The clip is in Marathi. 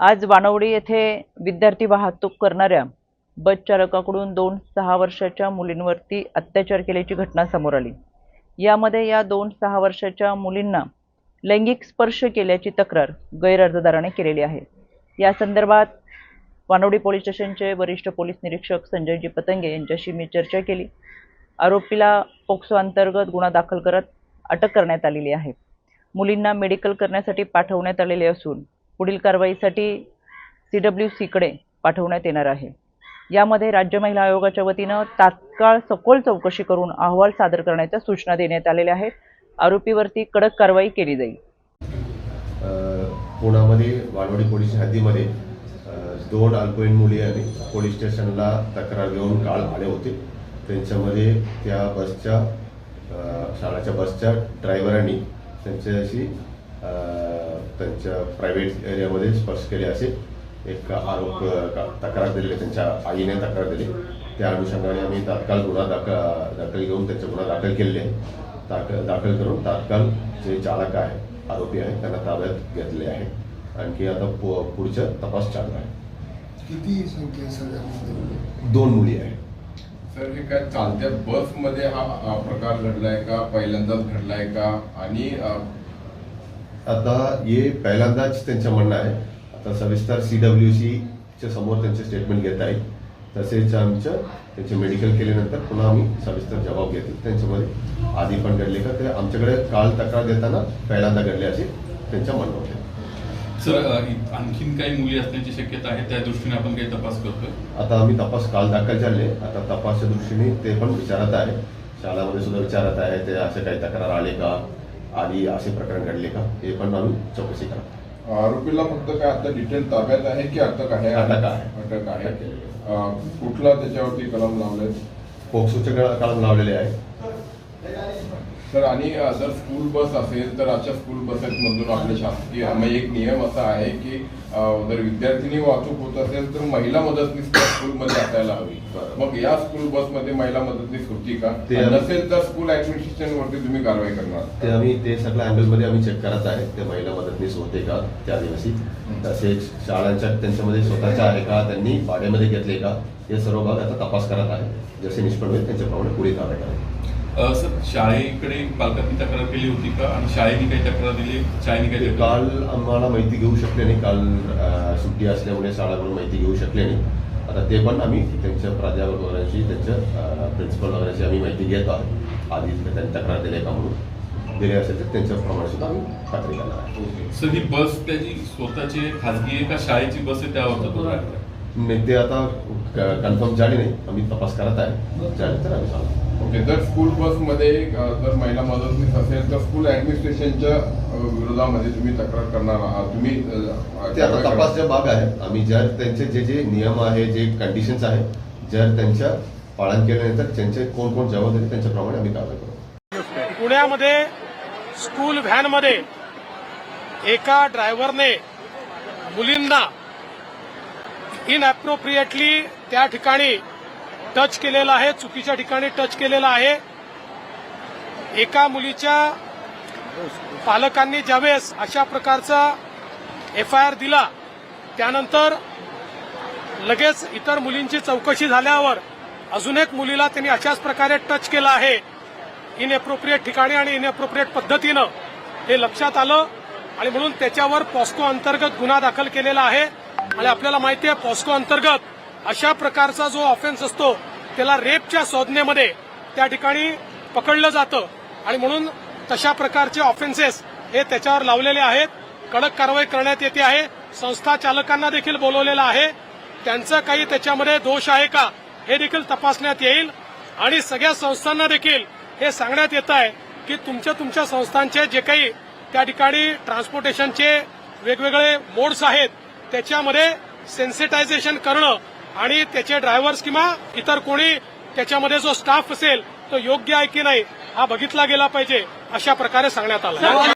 आज वानवडी येथे विद्यार्थी वाहतूक करणाऱ्या बस चालकाकडून दोन सहा वर्षाच्या मुलींवरती अत्याचार केल्याची घटना समोर आली. यामध्ये या दोन सहा वर्षाच्या मुलींना लैंगिक स्पर्श केल्याची तक्रार गैरअर्जदाराने केलेली आहे. या संदर्भात वानवडी पोलीस स्टेशनचे वरिष्ठ पोलीस निरीक्षक संजयजी पतंगे यांच्याशी मी चर्चा केली. आरोपीला पोक्सो अंतर्गत गुन्हा दाखल करत अटक करण्यात आलेली आहे. मुलींना मेडिकल करण्यासाठी पाठवण्यात आलेले असून पुढील कारवाईसाठी सी डब्ल्यू सीकडे पाठवण्यात येणार आहे. यामध्ये राज्य महिला आयोगाच्या वतीनं तात्काळ सखोल चौकशी करून अहवाल सादर करण्याच्या सूचना देण्यात आलेल्या आहेत. आरोपीवरती कडक कारवाई केली जाईल. पुण्यामध्ये वाडवडी पोलीस हद्दीमध्ये दोन अल्पवयीन मुली आणि पोलीस स्टेशनला तक्रार घेऊन काळ आले होते. त्यांच्यामध्ये त्या बसच्या शाळाच्या बसच्या ड्रायव्हरांनी त्यांच्याशी त्यांच्या प्रायव्हेट एरियामध्ये स्पर्श केले असे. एक आरोप तक्रार दिलेली त्यांच्या आईने तक्रार दिली. त्या अनुषंगाने आम्ही तात्काळ गुन्हा दाखल दाखल घेऊन त्यांचे गुन्हा दाखल केलेले आहे. दाखल दाखल करून तात्काळ जे चालक आहे आरोपी आहे त्यांना ताब्यात घेतले आहे. आणखी आता पु पुढचा तपास चालू आहे. किती संख्या आहे सगळ्यांमध्ये दोन मुली आहेत. सर हे काय चालत्या बसमध्ये हा हा प्रकार घडलाय का? पहिल्यांदाच घडलाय का? आणि आता हे पहिल्यांदाच त्यांचं म्हणणं आहे. आता सविस्तर सी डब्ल्यू सीच्या समोर त्यांचे स्टेटमेंट घेत आहे तसेच आमचं त्यांचे मेडिकल केल्यानंतर पुन्हा आम्ही सविस्तर जबाब घेतील त्यांच्यामध्ये आधी पण घडले का ते आमच्याकडे काल तक्रार देताना पहिल्यांदा घडले असे त्यांचं म्हणणं होते. सर आणखीन काही मुली असण्याची शक्यता आहे त्या दृष्टीने आपण काही तपास करतोय? आता आम्ही तपास काल दाखल झाले. आता तपासच्या दृष्टीने ते पण विचारत आहे. शाळामध्ये सुद्धा विचारत आहे ते असे काही तक्रार आले का? आधी असे प्रकरण घडले का? हे पण आम्ही चौकशी करत आरोपीला फक्त काय आता डिटेल ताब्यात आहे की अटक आहे? अटक आहे. अटक आहे? कुठला त्याच्यावरती कलम लावलाय पोक्सोचे कळ- कळम लावलेले आहे. सर आणि जर स्कूल बस असेल तर अशा स्कूल बसेसमधून आपले शासकीय म्हणजे एक नियम असा आहे की जर विद्यार्थिनी वाहतूक होत असेल तर महिला मदतनीस त्या स्कूलमध्ये असायला हवी. मग या स्कूल बसमध्ये महिला मदतनीस होती का? नसेल तर स्कूल ऍडमिनिस्ट्रेशन वरती तुम्ही कारवाई करणार. ते आम्ही ते सगळ्या अँगलमध्ये आम्ही चेक करत आहे ते महिला मदतनीस होते का त्या दिवशी. तसेच शाळांच्या त्यांच्यामध्ये स्वतःच्या आहे का त्यांनी भाड्यामध्ये घेतले का हे सर्व भाग आता तपास करत आहे. जसे निष्पन्न होईल त्यांच्याप्रमाणे पुढे कारवाई करावी सर शाळेकडे पालकांनी तक्रार केली होती का? आणि शाळेने काही तक्रार दिली? शाळेने काही काल आम्हाला माहिती घेऊ शकले नाही. काल सुट्टी असल्यामुळे शाळाकडून माहिती घेऊ शकले नाही. आता ते पण आम्ही त्यांच्या प्राध्यापक वगैरेशी त्यांच्या प्रिन्सिपल वगैरेशी आम्ही माहिती घेतो आहोत. आधी त्यांनी तक्रार दिली का म्हणून. दिले असेल तर त्यांच्याप्रमाणे सुद्धा आम्ही खात्री करणार आहे सर ही बस त्याची स्वतःची खाजगी आहे का? शाळेची बस आहे त्यावर तो नाही ते आता कन्फर्म झाले नाही. आम्ही तपास करत आहे. झाले तर आम्ही सांगू ओके जर स्कूल बसमध्ये अ, जर महिला मदतनीस असेल तर स्कूल ऍडमिनिस्ट्रेशनच्या विरोधामध्ये तुम्ही तक्रार करणार आहात. तुम्ही ते आता कारवाई करणार. तपासचा भाग आहे आम्ही जर त्यांचे जे जे नियम आहे जे कंडिशन्स आहे जर त्यांच्या पालन केल्यानंतर त्यांचे कोण कोण जबाबदारी त्यांच्याप्रमाणे आम्ही कारवाई करू पुण्यामध्ये स्कूल व्हॅनमध्ये एका ड्रायव्हरने मुलींना इनअप्रोप्रिएटली त्या ठिकाणी टच केलेला आहे चुकीच्या ठिकाणी टच केलेला आहे. एका मुलीच्या पालकांनी ज्यावेळेस अशा प्रकारचा एफ आय आर दिला त्यानंतर लगेच इतर मुलींची चौकशी झाल्यावर अजून एक मुलीला त्यांनी अशाच प्रकारे टच केला आहे. इनएप्रोप्रिएट ठिकाणी आणि इनएप्रोप्रिएट पद्धतीनं हे लक्षात आलं आणि म्हणून त्याच्यावर पॉस्को अंतर्गत गुन्हा दाखल केलेला आहे. आणि आपल्याला माहिती आहे पॉस्को अंतर्गत अशा प्रकारचा जो ऑफेन्स असतो त्याला रेपच्या संज्ञेमध्ये त्या ठिकाणी पकडलं जातं. आणि म्हणून तशा प्रकारचे ऑफेन्सेस हे त्याच्यावर लावलेले आहेत. कडक कारवाई करण्यात येते आहे. संस्था चालकांना देखील बोलवलेलं आहे. त्यांचा काही त्याच्यामध्ये दोष आहे का हे देखील तपासण्यात येईल. आणि सगळ्या संस्थांना देखील हे सांगण्यात येत आहे की तुमच्या तुमच्या संस्थांचे जे काही त्या ठिकाणी ट्रान्सपोर्टेशनचे वेगवेगळे मोड्स आहेत त्याच्यामध्ये सेन्सिटायझेशन करणं आणि त्याचे ड्रायव्हर्स किंवा इतर कोणी त्याच्यामध्ये जो स्टाफ असेल तो योग्य आहे की नाही हा बघितला गेला पाहिजे अशा प्रकारे सांगण्यात आलं